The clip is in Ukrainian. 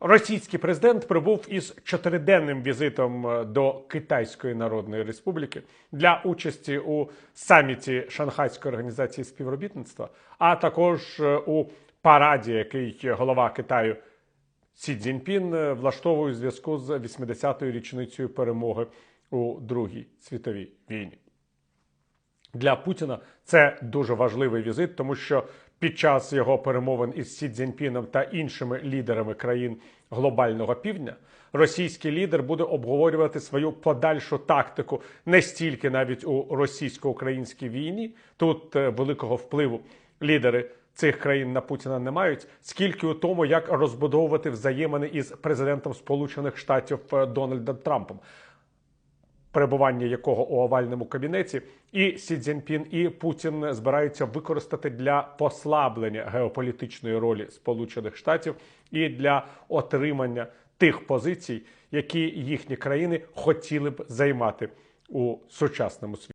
Російський президент прибув із чотириденним візитом е, до Китайської Народної Республіки для участі у саміті Шанхайської організації співробітництва, а також е, у параді, який голова Китаю Сі Цзіньпін е, влаштовує у зв'язку з 80-ю річницею перемоги у Другій світовій війні. Для Путіна це дуже важливий візит, тому що під час його перемовин із Сі Цзіньпіном та іншими лідерами країн глобального півдня російський лідер буде обговорювати свою подальшу тактику не стільки навіть у російсько-українській війні. Тут е, великого впливу лідери цих країн на Путіна не мають, скільки у тому, як розбудовувати взаємини із президентом Сполучених Штатів е, Дональдом Трампом перебування якого у овальному кабінеті, і Сі Цзіньпін, і Путін збираються використати для послаблення геополітичної ролі Сполучених Штатів і для отримання тих позицій, які їхні країни хотіли б займати у сучасному світі.